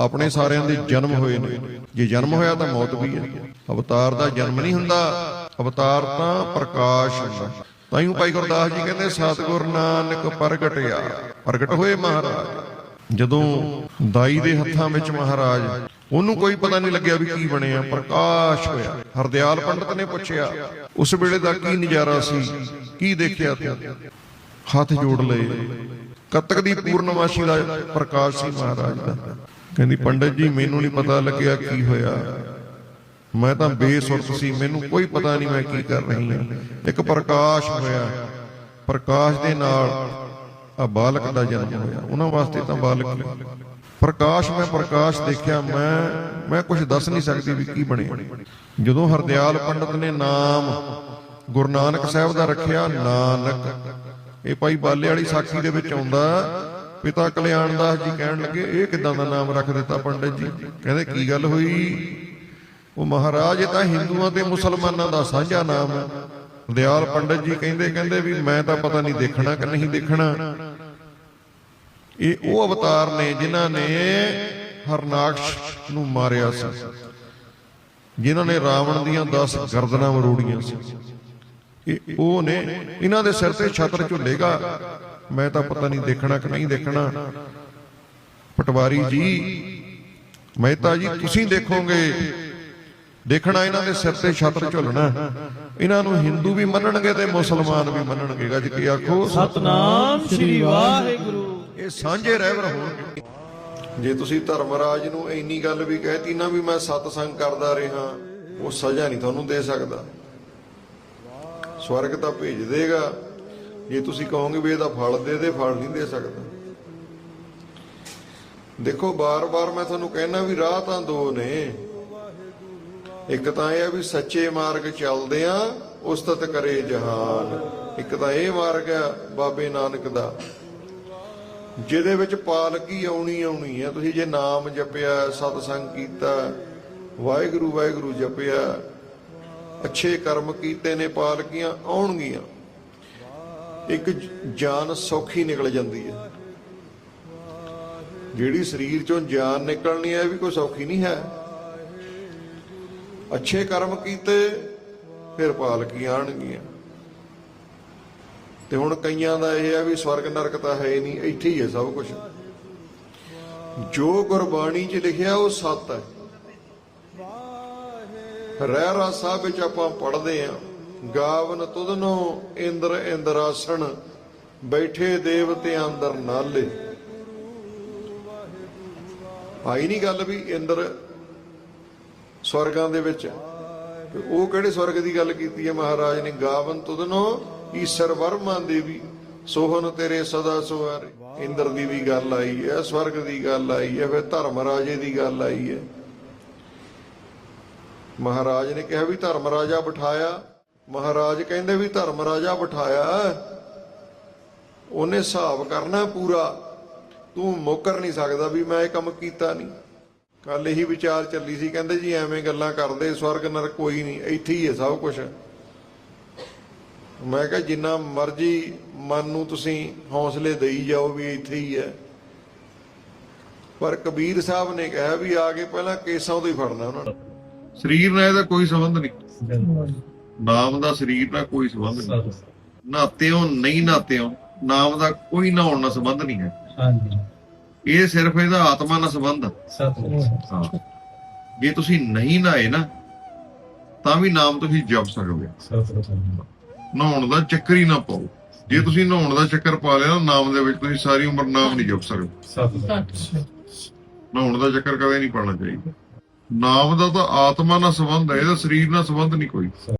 ਆਪਣੇ ਸਾਰਿਆਂ ਦੇ ਜਨਮ ਹੋਏ ਨੇ। ਜੇ ਜਨਮ ਹੋਇਆ ਤਾਂ ਮੌਤ ਵੀ ਹੈ। ਅਵਤਾਰ ਦਾ ਜਨਮ ਨਹੀਂ ਹੁੰਦਾ। ਅਵਤਾਰ ਤਾਂ ਪ੍ਰਕਾਸ਼ ਹੁੰਦਾ। ਤਾਈਓ ਭਾਈ ਗੁਰਦਾਸ ਜੀ ਕਹਿੰਦੇ, ਸਤਿਗੁਰ ਨਾਨਕ ਪ੍ਰਗਟਿਆ। ਪ੍ਰਗਟ ਹੋਏ ਮਹਾਰਾਜ। ਜਦੋਂ ਦਾਈ ਦੇ ਹੱਥਾਂ ਵਿੱਚ ਮਹਾਰਾਜ, ਉਹਨੂੰ ਕੋਈ ਪਤਾ ਨਹੀਂ ਲੱਗਿਆ ਵੀ ਕੀ ਬਣਿਆ। ਪ੍ਰਕਾਸ਼ ਹੋਇਆ। ਹਰਦਿਆਲ ਪੰਡਤ ਨੇ ਪੁੱਛਿਆ, ਉਸ ਵੇਲੇ ਦਾ ਕੀ ਨਜ਼ਾਰਾ ਸੀ? ਕੀ ਦੇਖਿਆ ਤੂੰ? ਹੱਥ ਜੋੜ ਲਏ। ਕੱਤਕ ਦੀ ਪੂਰਨਮਾਸ਼ੀ ਦਾ ਪ੍ਰਕਾਸ਼ ਸੀ ਮਹਾਰਾਜ ਦਾ। ਕਹਿੰਦੀ, ਪੰਡਤ ਜੀ, ਮੈਨੂੰ ਨਹੀਂ ਪਤਾ ਲੱਗਿਆ ਕੀ ਹੋਇਆ। ਮੈਂ ਤਾਂ ਬੇਸੁਰਤ ਸੀ, ਮੈਨੂੰ ਕੋਈ ਪਤਾ ਨਹੀਂ ਮੈਂ ਕੀ ਕਰ ਰਹੀ ਹਾਂ। ਇੱਕ ਪ੍ਰਕਾਸ਼ ਹੋਇਆ। ਪ੍ਰਕਾਸ਼ ਦੇ ਨਾਲ ਆ ਬਾਲਕ ਦਾ ਜਨਮ ਹੋਇਆ। ਉਹਨਾਂ ਵਾਸਤੇ ਤਾਂ ਬਾਲਕ ਪ੍ਰਕਾਸ਼, ਮੈਂ ਪ੍ਰਕਾਸ਼ ਦੇਖਿਆ, ਮੈਂ ਮੈਂ ਕੁਝ ਦੱਸ ਨਹੀਂ ਸਕਦੀ ਵੀ ਕੀ ਬਣਿਆ ਜਦੋਂ ਹਰਦਿਆਲ ਪੰਡਤ ਨੇ ਨਾਮ ਗੁਰੂ ਨਾਨਕ ਸਾਹਿਬ ਦਾ ਰੱਖਿਆ, ਨਾਨਕ, ਇਹ ਭਾਈ ਬਾਲੇ ਵਾਲੀ ਸਾਖੀ ਦੇ ਵਿੱਚ ਆਉਂਦਾ ਪਿਤਾ ਕਲਿਆਣ ਦਾਸ ਜੀ ਕਹਿਣ ਲੱਗੇ, ਇਹ ਕਿਦਾਂ ਦਾ ਨਾਮ ਰੱਖ ਦਿੱਤਾ ਪੰਡਤ ਜੀ? ਕਹਿੰਦੇ, ਕੀ ਗੱਲ ਹੋਈ? ਉਹ ਮਹਾਰਾਜ, ਇਹ ਤਾਂ ਹਿੰਦੂਆਂ ਤੇ ਮੁਸਲਮਾਨਾਂ ਦਾ ਸਾਂਝਾ ਨਾਮ ਹੈ। ਦਿਆਲ ਪੰਡਤ ਜੀ ਕਹਿੰਦੇ ਕਹਿੰਦੇ ਵੀ ਮੈਂ ਤਾਂ ਪਤਾ ਨਹੀਂ ਦੇਖਣਾ ਕਿ ਨਹੀਂ ਦੇਖਣਾ। ਇਹ ਉਹ ਅਵਤਾਰ ਨੇ ਜਿਨ੍ਹਾਂ ਨੇ ਹਰਨਾਕਸ਼ ਨੂੰ ਮਾਰਿਆ ਸੀ। ਜਿਨ੍ਹਾਂ ਨੇ ਰਾਵਣ ਦੀਆਂ 10 ਗਰਦਨਾਂ ਮਰੋੜੀਆਂ ਸੀ। ਇਹ ਉਹ ਨੇ, ਇਹਨਾਂ ਦੇ ਸਿਰ ਤੇ ਛਤਰ ਝੁੱਲੇਗਾ ਮੈਂ ਤਾਂ ਪਤਾ ਨਹੀਂ ਦੇਖਣਾ ਕਿ ਨਹੀਂ ਦੇਖਣਾ। ਪਟਵਾਰੀ ਜੀ ਮਹਿਤਾ ਜੀ ਤੁਸੀਂ ਦੇਖੋਗੇ। ਦੇਖਣਾ ਇਹਨਾਂ ਦੇ ਸਿਰ ਤੇ ਛਤਰ ਝੁੱਲਣਾ। ਇਹਨਾਂ ਨੂੰ ਹਿੰਦੂ ਵੀ ਮੰਨਣਗੇ ਤੇ ਮੁਸਲਮਾਨ ਵੀ ਮੰਨਣਗੇ। ਗੱਜ ਕੇ ਆਖੋ। ਸਤਨਾਮ ਸ੍ਰੀ ਵਾਹਿਗੁਰੂ। ਇਹ ਸਾਂਝੇ ਰਹਿਬਰ ਹੋਣਗੇ। ਜੇ ਤੁਸੀਂ ਧਰਮਰਾਜ ਨੂੰ ਇੰਨੀ ਗੱਲ ਵੀ ਕਹਿਤੀ ਨਾ ਵੀ ਮੈਂ ਸਤਸੰਗ ਕਰਦਾ ਰਿਹਾ ਉਹ ਸਜ਼ਾ ਨਹੀਂ ਤੁਹਾਨੂੰ ਦੇ ਸਕਦਾ। ਸਵਰਗ ਤਾਂ ਭੇਜ ਦੇਗਾ। ਜੇ ਤੁਸੀਂ ਕਹੋਗੇ ਵੀ ਇਹਦਾ ਫਲ ਦੇ ਦੇ, ਫਲ ਨਹੀਂ ਦੇ ਸਕਦਾ। ਦੇਖੋ, ਬਾਰ-ਬਾਰ ਮੈਂ ਤੁਹਾਨੂੰ ਕਹਿਣਾ ਵੀ ਰਾਹ ਤਾਂ ਦੋ ਨੇ। ਇੱਕ ਤਾਂ ਇਹ ਆ ਵੀ ਸੱਚੇ ਮਾਰਗ ਚੱਲਦੇ ਆ ਉਸਤਤ ਕਰੇ ਜਹਾਨ। ਇੱਕ ਤਾਂ ਇਹ ਮਾਰਗ ਆ, ਬਾਬੇ ਨਾਨਕ ਦਾ। ਜਿਹਦੇ ਵਿੱਚ ਪਾਲਕੀ ਆਉਣੀ ਆਉਣੀ ਹੈ ਤੁਸੀਂ ਜੇ ਨਾਮ ਜਪਿਆ, ਸਤਸੰਗ ਕੀਤਾ ਵਾਹਿਗੁਰੂ ਵਾਹਿਗੁਰੂ ਜਪਿਆ, ਅੱਛੇ ਕਰਮ ਕੀਤੇ ਨੇ, ਪਾਲਕੀਆਂ ਆਉਣਗੀਆਂ। ਇੱਕ ਜਾਨ ਸੌਖੀ ਨਿਕਲ ਜਾਂਦੀ ਹੈ। ਜਿਹੜੀ ਸਰੀਰ ਚੋਂ ਜਾਨ ਨਿਕਲਣੀ ਹੈ, ਇਹ ਵੀ ਕੋਈ ਸੌਖੀ ਨਹੀਂ ਹੈ। ਅੱਛੇ ਕਰਮ ਕੀਤੇ, ਫਿਰ ਪਾਲਕੀਆਂ ਆਣਗੀਆਂ ਤੇ ਹੁਣ ਕਈਆਂ ਦਾ ਇਹ ਹੈ ਵੀ ਸਵਰਗ ਨਰਕ ਤਾਂ ਹੈ ਨਹੀਂ, ਇੱਥੇ ਹੀ ਹੈ ਸਭ ਕੁਝ ਜੋ ਗੁਰਬਾਣੀ 'ਚ ਲਿਖਿਆ, ਉਹ ਸੱਤ ਹੈ। ਰਹਿ ਰਾਸਾ ਵਿੱਚ ਆਪਾਂ ਪੜਦੇ ਆਂ ਗਾਵਨ ਤੁਧਨੋ ਇੰਦਰ ਇੰਦਰਾਸਣ, ਬੈਠੇ ਦੇਵ ਤੇ ਅੰਦਰ ਨਾਲੇ। ਆਈ ਨਹੀਂ ਗੱਲ ਵੀ ਇੰਦਰ ਸਵਰਗਾਂ ਦੇ ਵਿੱਚ? ਉਹ ਕਿਹੜੇ ਸਵਰਗ ਦੀ ਗੱਲ ਕੀਤੀ ਹੈ ਮਹਾਰਾਜ ਨੇ? ਗਾਵਨ ਤੁਧਨੋ, ਈਸ਼ਰ ਵਰਮਾ ਦੇਵੀ ਸੋਹਨ ਤੇਰੇ ਸਦਾ ਸੁਹਾਰੇ। ਇੰਦਰ ਦੀ ਵੀ ਗੱਲ ਆਈ ਹੈ, ਸਵਰਗ ਦੀ ਗੱਲ ਆਈ ਹੈ, ਫਿਰ ਧਰਮ ਰਾਜੇ ਦੀ ਗੱਲ ਆਈ ਹੈ। ਮਹਾਰਾਜ ਨੇ ਕਿਹਾ ਵੀ ਧਰਮ ਰਾਜਾ ਬਿਠਾਇਆ। ਮਹਾਰਾਜ ਕਹਿੰਦੇ ਵੀ ਧਰਮ ਰਾਜਾ ਬਿਠਾਇਆ ਉਹਨੇ ਹਿਸਾਬ ਕਰਨਾ ਪੂਰਾ। ਤੂੰ ਮੁੱਕਰ ਨਹੀਂ ਸਕਦਾ ਵੀ ਮੈਂ ਇਹ ਕੰਮ ਕੀਤਾ ਨਹੀਂ। ਕੱਲ ਇਹੀ ਵਿਚਾਰ ਚੱਲੀ ਸੀ। ਕਹਿੰਦੇ ਜੀ ਐਵੇਂ ਗੱਲਾਂ ਕਰਦੇ ਸਵਰਗ ਨਰਕ ਕੋਈ ਨਹੀਂ। ਇੱਥੇ ਹੀ ਹੈ ਸਭ ਕੁਝ ਮੈਂ ਕਿਹਾ ਜਿੰਨਾ ਮਰਜ਼ੀ ਮਨ ਨੂੰ ਤੁਸੀਂ ਹੌਸਲੇ ਦੇਈ ਜਾਓ ਵੀ ਇੱਥੇ ਹੀ ਹੈ। ਪਰ ਕਬੀਰ ਸਾਹਿਬ ਨੇ ਕਿਹਾ ਵੀ ਆ ਕੇ ਪਹਿਲਾਂ ਕੇਸਾਂ ਤੋਂ ਹੀ ਫੜਨਾ ਉਹਨਾਂ ਨੇ। ਸਰੀਰ ਨਾਲ ਇਹਦਾ ਕੋਈ ਸੰਬੰਧ ਨਹੀਂ। ਨਾਮ ਦਾ ਸਰੀਰ ਨਾਲ ਕੋਈ ਸੰਬੰਧ ਨਹੀਂ। ਨਾਤਿਓ ਨਹੀਂ ਨਾਤਿਓ ਨਾਮ ਦਾ ਕੋਈ ਨਹਾਉਣ ਨਾਲ ਸੰਬੰਧ ਨਹੀਂ ਹੈ। ਹਾਂਜੀ। ਇਹ ਸਿਰਫ ਇਹਦਾ ਆਤਮਾ ਨਾਲ ਸੰਬੰਧ ਹੈ ਹਾਂ। ਜੇ ਤੁਸੀਂ ਨਹੀਂ ਨਹਾਏ ਨਾ ਤਾਂ ਵੀ ਨਾਮ ਤੁਸੀਂ ਜਪ ਸਕੋਗੇ। ਸਤਨਾਮ ਨਹਾਉਣ ਦਾ ਚੱਕਰ ਹੀ ਨਾ ਪਾਓ। ਜੇ ਤੁਸੀਂ ਨਹਾਉਣ ਦਾ ਚੱਕਰ ਪਾ ਲਿਆ ਨਾ ਨਾਮ ਦੇ ਵਿੱਚ ਤੁਸੀਂ ਸਾਰੀ ਉਮਰ ਨਾਮ ਨਹੀਂ ਜਪ ਸਕਦੇ ਨਹਾਉਣ ਦਾ ਚੱਕਰ ਕਦੇ ਨਹੀਂ ਪਾਉਣਾ ਚਾਹੀਦਾ। ਨਾਮ ਦਾ ਤਾਂ ਆਤਮਾ ਨਾਲ ਸੰਬੰਧ ਹੈ ਇਹਦਾ ਸਰੀਰ ਨਾਲ ਸੰਬੰਧ ਨਹੀਂ ਕੋਈ।